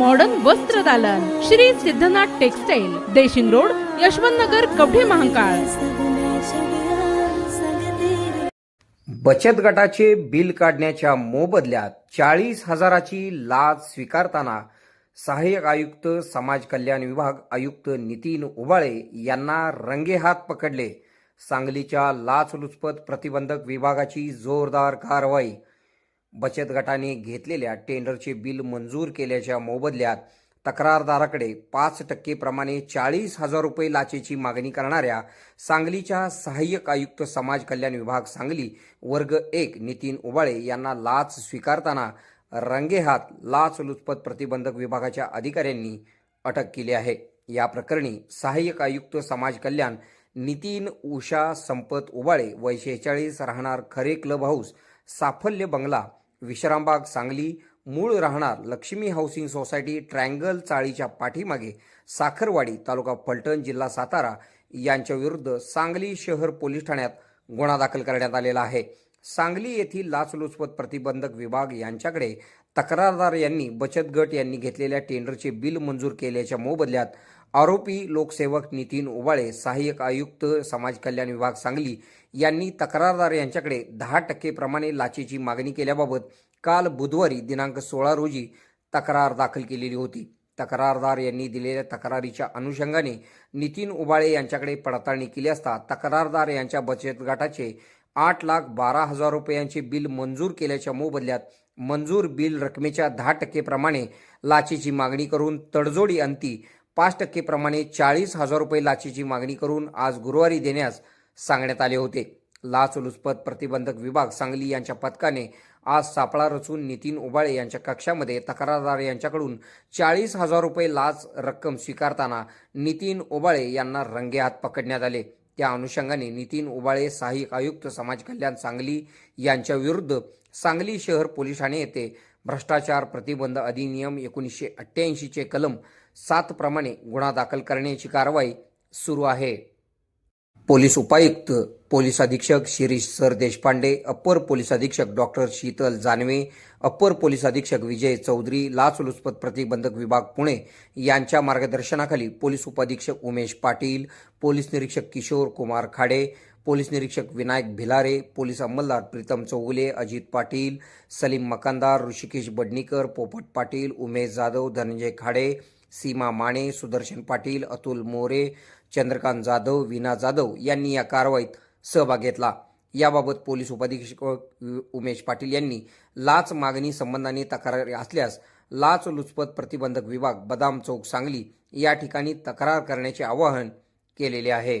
Modern वस्त्र दालन. Shri Siddhanath textile Deshing road Yashwant Nagar Kavathe Mahankal. बचत गटाचे बिल काढण्याच्या मोबदल्यात चाळीस हजाराची लाच स्वीकारताना सहाय्यक आयुक्त समाज कल्याण विभाग आयुक्त नितीन उबाळे यांना रंगेहात पकडले. सांगलीच्या लाचलुचपत प्रतिबंधक विभागाची जोरदार कारवाई बचत गटाने घेतलेल्या टेंडरचे बिल मंजूर केल्याच्या मोबदल्यात तक्रारदाराकडे पाच टक्के प्रमाणे चाळीस हजार रुपये लाचेची मागणी करणाऱ्या सांगलीच्या सहाय्यक आयुक्त समाज कल्याण विभाग सांगली वर्ग एक नितीन उबाळे यांना लाच स्वीकारताना रंगेहात लाचलुचपत प्रतिबंधक विभागाच्या अधिकाऱ्यांनी अटक केली आहे. या प्रकरणी सहाय्यक आयुक्त समाज कल्याण नितीन उषा संपत उबाळे वय शेहेचाळीस राहणार खरे क्लब हाऊस साफल्य बंगला विश्रामबाग सांगली मूळ राहणार लक्ष्मी हाऊसिंग सोसायटी ट्रँगल चाळीच्या पाठीमागे साखरवाडी तालुका फलटण जिल्हा सातारा यांच्या विरुद्ध सांगली शहर पोलीस ठाण्यात गुन्हा दाखल करण्यात आलेला आहे. सांगली येथील लाचलुचपत प्रतिबंधक विभाग यांच्याकडे तक्रारदार यांनी बचत गट यांनी घेतलेल्या टेंडरचे बिल मंजूर केल्याच्या मोबदल्यात आरोपी लोकसेवक नितीन ओबाळे सहाय्यक आयुक्त समाज कल्याण विभाग सांगली यांनी तक्रारदार यांच्याकडे दहा टक्केप्रमाणे लाचेची मागणी केल्याबाबत काल बुधवारी दिनांक सोळा रोजी तक्रार दाखल केलेली होती. तक्रारदार यांनी दिलेल्या तक्रारीच्या अनुषंगाने नितीन उबाळे यांच्याकडे पडताळणी केली असता तक्रारदार यांच्या बचत गटाचे आठ लाख बारा हजार रुपयांचे बिल मंजूर केल्याच्या मोबदल्यात मंजूर बिल रकमेच्या दहा टक्केप्रमाणे लाचेची मागणी करून तडजोडी अंती. पाच टक्केप्रमाणे चाळीस हजार रुपये लाचेची मागणी करून आज गुरुवारी देण्यास सांगण्यात आले होते. लाचलुचपत प्रतिबंधक विभाग सांगली यांच्या पथकाने आज सापळा रचून नितीन उबाळे यांच्या कक्षामध्ये तक्रारदार यांच्याकडून चाळीस हजार रुपये लाच रक्कम स्वीकारताना नितीन उबाळे यांना रंगेहात पकडण्यात आले. त्या अनुषंगाने नितीन उबाळे सहाय्यक आयुक्त समाज कल्याण सांगली यांच्या विरुद्ध सांगली शहर पोलीस ठाणे येथे भ्रष्टाचार प्रतिबंध अधिनियम एकोणीसशे अठ्ठ्याऐंशीचे कलम सात प्रमाणे गुन्हा दाखल करण्याची कारवाई सुरू आहे. पोलीस उपायुक्त पोलीस अधीक्षक Shirish sir Deshpande upper police अधीक्षक doctor Sheetal Janve upper police अधीक्षक विजय चौधरी लाचलुचपत प्रतिबंधक विभाग पुणे यांच्या मार्गदर्शनाखाली पोलीस उपाधीक्षक उमेश पाटील पोलीस निरीक्षक किशोर कुमार खाडे पोलीस निरीक्षक विनायक भिलारे पोलीस अंमलदार प्रीतम चौगुले अजित पाटील सलीम मकानदार ऋषिकेश बडणीकर पोपट पाटील उमेश जाधव धनंजय खाडे सीमा माने सुदर्शन पाटील अतुल मोरे चंद्रकांत जाधव विना जाधव यांनी या कारवाईत सहभाग घेतला. याबाबत पोलीस उपाधीक्षक उमेश पाटील यांनी लाच मागणी संबंधाने तक्रारी असल्यास लाच लुचपत प्रतिबंधक विभाग बदाम चौक सांगली या ठिकाणी तक्रार करण्याचे आवाहन केलेले आहे.